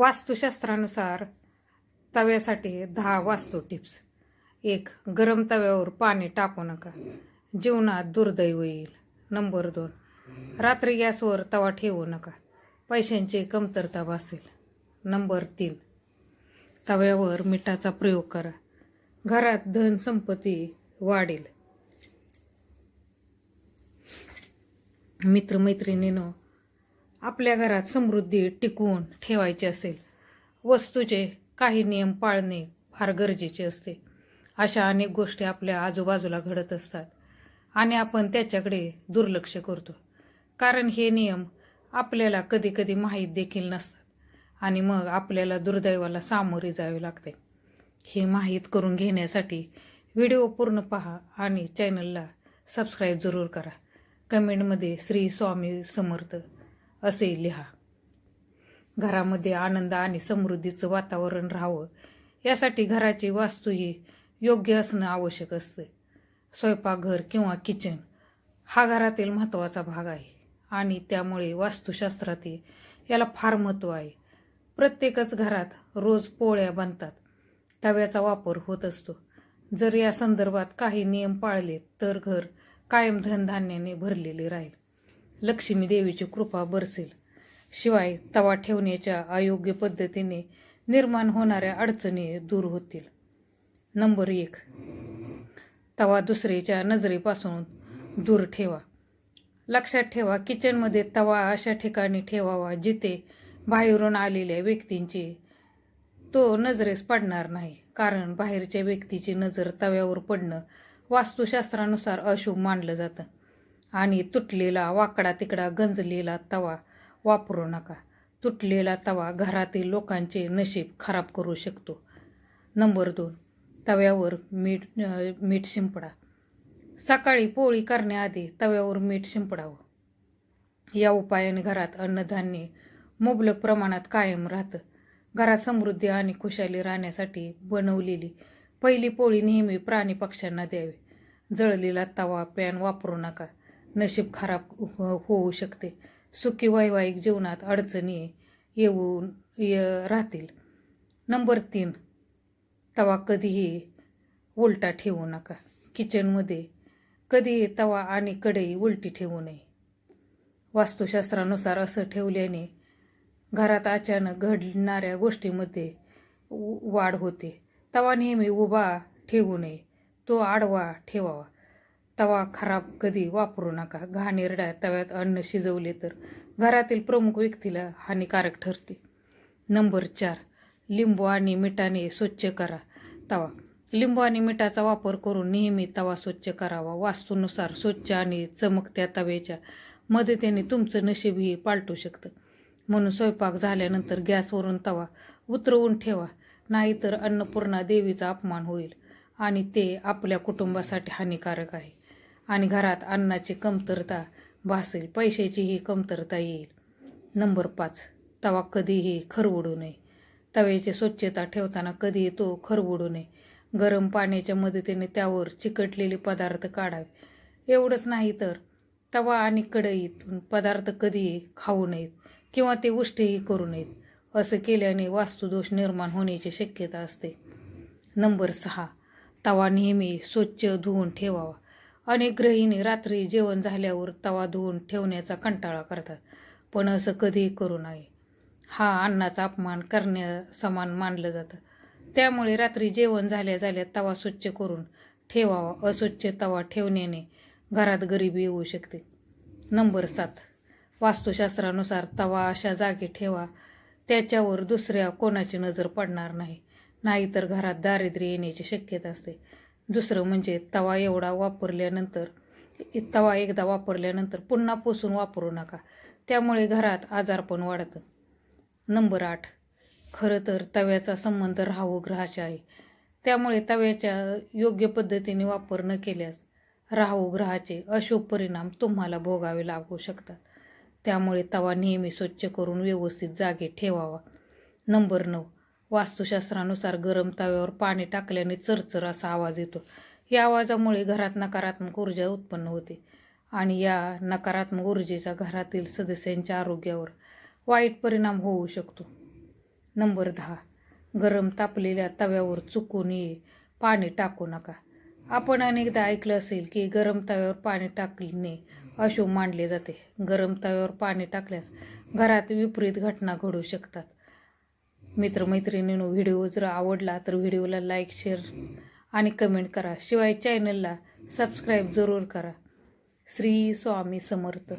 वास्तुशास्त्रानुसार तव्यासाठी दहा वास्तू टिप्स. एक गरम तव्यावर पाणी टाकू नका. जीवनात दुर्दैव येईल. नंबर दोन रात्री गॅसवर तवा ठेवू नका. पैशांची कमतरता भासेल. नंबर तीन तव्यावर मिठाचा प्रयोग करा. घरात धन संपत्ती वाढेल. मित्रमैत्रिणीनं आपल्या घरात समृद्धी टिकवून ठेवायची असेल वस्तूचे काही नियम पाळणे फार गरजेचे असते. अशा अनेक गोष्टी आपल्या आजूबाजूला घडत असतात आणि आपण त्याच्याकडे दुर्लक्ष करतो. कारण हे नियम आपल्याला कधी कधी माहीत देखील नसतात आणि मग आपल्याला दुर्दैवाला सामोरे जावे लागते. हे माहीत करून घेण्यासाठी व्हिडिओ पूर्ण पहा आणि चॅनलला सबस्क्राईब जरूर करा. कमेंटमध्ये श्री स्वामी समर्थ. असे लिहा. घरामध्ये आनंद आणि समृद्धीचं वातावरण राहावं यासाठी घराची वास्तू ही योग्य असणं आवश्यक असते. स्वयंपाकघर किंवा किचन हा घरातील महत्त्वाचा भाग आहे आणि त्यामुळे वास्तुशास्त्रातील याला फार महत्त्व आहे. प्रत्येकच घरात रोज पोळ्या बनतात. तव्याचा वापर होत असतो. जर या संदर्भात काही नियम पाळले तर घर कायम धनधान्याने भरलेले राहील. लक्ष्मी देवीची कृपा बरसेल. शिवाय तवा ठेवण्याच्या अयोग्य पद्धतीने निर्माण होणाऱ्या अडचणी दूर होतील. नंबर एक. तवा दुसरीच्या नजरेपासून दूर ठेवा. लक्षात ठेवा किचनमध्ये तवा अशा ठिकाणी ठेवावा जिथे बाहेरून आलेल्या व्यक्तींची तो नजरेस पडणार नाही. कारण बाहेरच्या व्यक्तीची नजर तव्यावर पडणं वास्तुशास्त्रानुसार अशुभ मानलं जातं. आणि तुटलेला वाकडा तिकडा गंजलेला तवा वापरू नका. तुटलेला तवा घरातील लोकांचे नशीब खराब करू शकतो. नंबर दोन तव्यावर मीठ मीठ शिंपडा. सकाळी पोळी करण्याआधी तव्यावर मीठ शिंपडावं. या उपायाने घरात अन्नधान्य मुबलक प्रमाणात कायम राहतं. घरात समृद्धी आणि खुशाली राहण्यासाठी बनवलेली पहिली पोळी नेहमी प्राणी पक्ष्यांना द्यावी. जळलेला तवा पॅन वापरू नका. नशीब खराब हो- होऊ शकते. सुखी वैवाहिक जीवनात अडचणी येऊन य- राहतील. नंबर तीन तवा कधीही उलटा ठेवू नका. किचनमध्ये कधीही तवा आणि कढई उलटी ठेवू नये. वास्तुशास्त्रानुसार असं ठेवल्याने घरात अचानक घडणाऱ्या गोष्टीमध्ये वाढ होते. तवा नेहमी उभा ठेवू नये. तो आडवा ठेवावा. तवा खराब कधी वापरू नका. घाणेरड्या तव्यात अन्न शिजवले तर घरातील प्रमुख व्यक्तीला हानिकारक ठरते. नंबर चार लिंबू आणि मिठाने स्वच्छ करा. तवा लिंबू आणि मिठाचा वापर करून नेहमी तवा स्वच्छ करावा. वास्तूनुसार स्वच्छ आणि चमकत्या तव्याच्या मदतीने तुमचं नशीबही पालटू शकतं. म्हणून स्वयंपाक झाल्यानंतर गॅसवरून तवा उतरवून ठेवा. नाहीतर अन्नपूर्णा देवीचा अपमान होईल आणि ते आपल्या कुटुंबासाठी हानिकारक आहे. आणि घरात अन्नाची कमतरता भासेल. पैशाचीही कमतरता येईल. नंबर पाच. तवा कधीही खरवडू नये. तव्याची स्वच्छता ठेवताना कधीही तो खरवडू नये. गरम पाण्याच्या मदतीने त्यावर चिकटलेले पदार्थ काढावे. एवढंच नाही तर तवा आणि कढईतून पदार्थ कधीही खाऊ नयेत किंवा ते उष्टेही करू नयेत असं केल्याने वास्तुदोष निर्माण होण्याची शक्यता असते. नंबर सहा. तवा नेहमी स्वच्छ धुवून ठेवावा. अनेक गृहिणी रात्री जेवण झाल्यावर तवा धुवून ठेवण्याचा कंटाळा करतात. पण असं कधीही करू नये. हा अन्नाचा अपमान करण्यासमान मानलं जातं. त्यामुळे रात्री जेवण झाल्या झाल्या तवा स्वच्छ करून ठेवावा. अस्वच्छ तवा ठेवण्याने घरात गरिबी येऊ शकते. नंबर सात. वास्तुशास्त्रानुसार तवा अशा जागी ठेवा. त्याच्यावर दुसऱ्या कोणाची नजर पडणार नाही. नाहीतर घरात दारिद्र्य येण्याची शक्यता असते. दुसरं म्हणजे तवा एवढा वापरल्यानंतर तवा एकदा वापरल्यानंतर पुन्हा पुसून वापरू नका. त्यामुळे घरात आजारपण वाढतं नंबर आठ खरं तर तव्याचा संबंध राहू ग्रहाशी आहे. त्यामुळे तव्याच्या योग्य पद्धतीने वापर न केल्यास राहू ग्रहाचे अशुभ परिणाम तुम्हाला भोगावे लागू शकतात. त्यामुळे तवा नेहमी स्वच्छ करून व्यवस्थित जागे ठेवावा. नंबर नऊ वास्तुशास्त्रानुसार गरम तव्यावर पाणी टाकल्याने चरचर असा आवाज येतो. या आवाजामुळे घरात नकारात्मक ऊर्जा उत्पन्न होते आणि या नकारात्मक ऊर्जेचा घरातील सदस्यांच्या आरोग्यावर वाईट परिणाम होऊ शकतो. नंबर दहा. गरम तापलेल्या तव्यावर चुकून ये. पाणी टाकू नका. आपण अनेकदा ऐकलं असेल की गरम तव्यावर पाणी टाकणे अशुभ मानले जाते. गरम तव्यावर पाणी टाकल्यास घरात विपरीत घटना घडू शकतात. मित्रमैत्रिणींनो व्हिडिओ जर आवडला तर व्हिडिओला लाईक शेअर आणि कमेंट करा. शिवाय चॅनलला सबस्क्राईब जरूर करा. श्री स्वामी समर्थ.